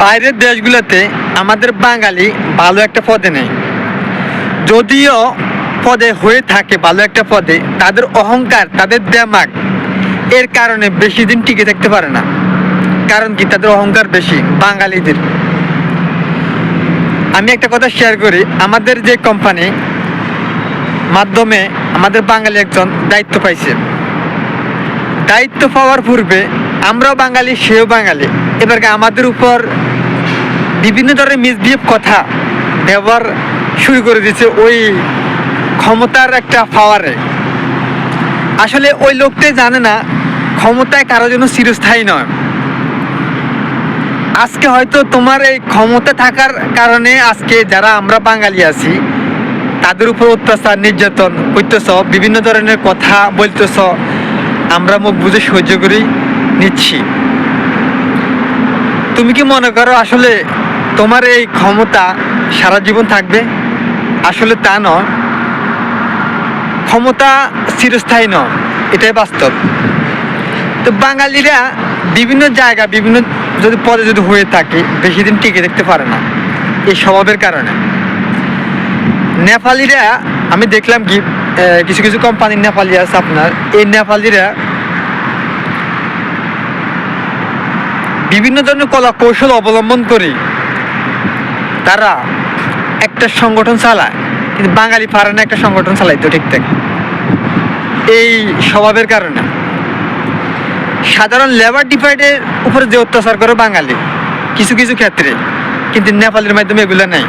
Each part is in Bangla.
বাইরের দেশগুলোতে আমাদের বাঙালি ভালো একটা পদে নেই। যদিও পদে হয়ে থাকে ভালো একটা পদে, তাদের অহংকার, তাদের দেমাগ এর কারণে বেশি দিন টিকে থাকতে পারে না। কারণ কি? তাদের অহংকার বেশি বাঙালিদের। আমি একটা কথা শেয়ার করি। আমাদের যে কোম্পানি মাধ্যমে আমাদের বাঙালি একজন দায়িত্ব পাইছে। দায়িত্ব পাওয়ার পূর্বে আমরাও বাঙালি, সেও বাঙালি। এবারকে আমাদের উপর বিভিন্ন ধরনের মিসবিহেভ কথা ব্যবহার শুরু করে দিচ্ছে ওই ক্ষমতার একটা পাওয়ারে আসলে ওই লোকটাই জানে না ক্ষমতায় কারও জন্য চিরস্থায়ী নয়। আজকে হয়তো তোমার এই ক্ষমতা থাকার কারণে আজকে যারা আমরা বাঙালি আছি, তাদের উপর অত্যাচার, নির্যাতন করতেছ, বিভিন্ন ধরনের কথা বলতেছ, আমরা মুখ বুঝে সহ্য করেই নিচ্ছি। তুমি কি মনে করো আসলে তোমার এই ক্ষমতা সারা জীবন থাকবে? আসলে তা নয়। ক্ষমতা চিরস্থায়ী নয়, এটাই বাস্তব। তো বাঙালিরা বিভিন্ন জায়গা, বিভিন্ন যদি পদে যদি হয়ে থাকে, বেশি দিন টিকে দেখতে পারে না, এই স্বভাবের কারণে। নেপালিরা, আমি দেখলাম কি কিছু কিছু কোম্পানির নেপালি আছে আপনার, এই নেপালিরা বিভিন্ন ধরনের কলা কৌশল অবলম্বন করে তারা একটা সংগঠন চালায়, কিন্তু বাঙালি পারে না একটা সংগঠন চালাইতো ঠিকঠাক এই স্বভাবের কারণে। সাধারণ লেবার ডিপার্টের উপরে যে অত্যাচার করে বাঙালি, কিছু কিছু ক্ষেত্রে, কিন্তু নেপালের মাধ্যমে এগুলো নেই।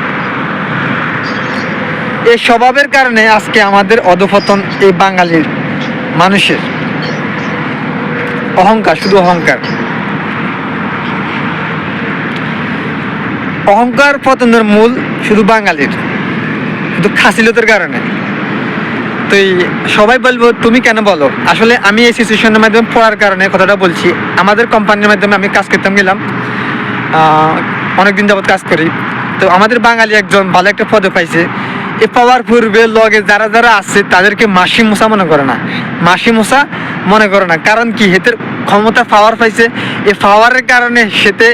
এই স্বভাবের কারণে আজকে আমাদের অধপতন এই বাঙালির মানুষের অহংকার, শুধু অহংকার। অহংকার পতনের মূল শুধু বাঙালির, শুধু খাসিলতের কারণে। তো সবাই বলব, তুমি কেন বলো? আসলে আমি এই সিচুয়েশনের মাধ্যমে পড়ার কারণে কথাটা বলছি। আমাদের কোম্পানির মাধ্যমে আমি কাজ করতাম, গেলাম অনেকদিন যাবত কাজ করি। তো আমাদের বাঙালি একজন ভালো একটা পদে পাইছে। এ পাওয়ার পূর্বে লগে যারা যারা আছে, তাদেরকে মাসি মশা মনে করে না। মাসি মশা মনে করে না। কারণ কি? হেতের ক্ষমতা পাওয়ার পাইছে। এই পাওয়ারের কারণে সেতে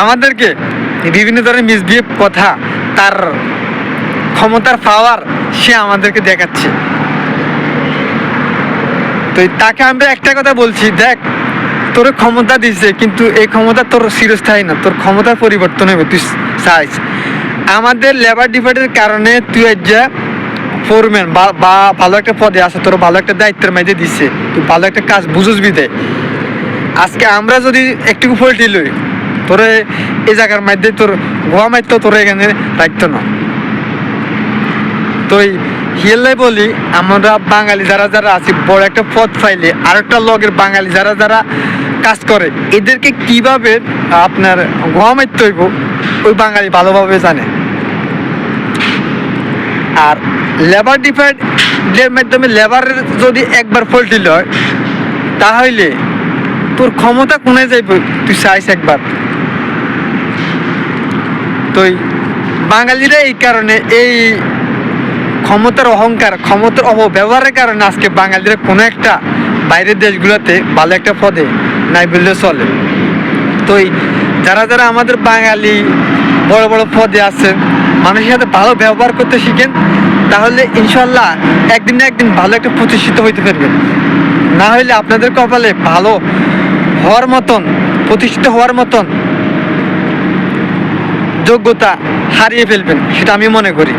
আমাদেরকে বিভিন্ন ধরনের মিসবিহেভ কথা, তার ক্ষমতার পাওয়ার সে আমাদেরকে দেখাচ্ছে। তো তাকে আমরা একটা কথা বলছি, দেখ, তোর ক্ষমতা দিছে, কিন্তু এই ক্ষমতা তোর চিরস্থায়ী না, তোর ক্ষমতার পরিবর্তন হবে, তুই চাইছ আমাদের লেবার ডিপার্টের কারণে তুই যা ফোরম্যান বা ভালো একটা পদে আছে, তোর ভালো একটা দায়িত্বের মাঝে দিচ্ছে তুই ভালো একটা কাজ বুঝবি দে আজকে আমরা যদি একটু ফল্টি লই তোরে এই জায়গার মধ্যে তোর গোয়া মারতো তোর এখানে রাখতো না। তো হিয়েলাই বলি, আমরা বাঙালি যারা যারা আছি, বড় একটা পথ পাইলে আর একটা লগের বাঙালি যারা যারা কাজ করে, এদেরকে কীভাবে আপনার গোয়া মারতে হইব ওই বাঙালি ভালোভাবে জানে। আর লেবার ডিপার্টের মাধ্যমে লেবারের যদি একবার ফল্টি লয়, তাহলে তোর ক্ষমতা কোনে যাইব? তুই চাইছ একবার। তো বাঙালিরা এই কারণে এই ক্ষমতার অহংকার, ক্ষমতার অপব্যবহারের কারণে আজকে বাঙালিরা কোনো একটা বাইরের দেশগুলোতে ভালো একটা পদে নাই বললে চলে। তো যারা যারা আমাদের বাঙালি বড় বড় পদে আছেন, মানুষের সাথে ভালো ব্যবহার করতে শিখেন, তাহলে ইনশাল্লাহ একদিন না একদিন ভালো একটা প্রতিষ্ঠিত হইতে পারবেন না হলে আপনাদের কপালে ভালো হওয়ার মতন, প্রতিষ্ঠিত হওয়ার মতন যোগ্যতা হারিয়ে ফেলবেন সেটা আমি মনে করি।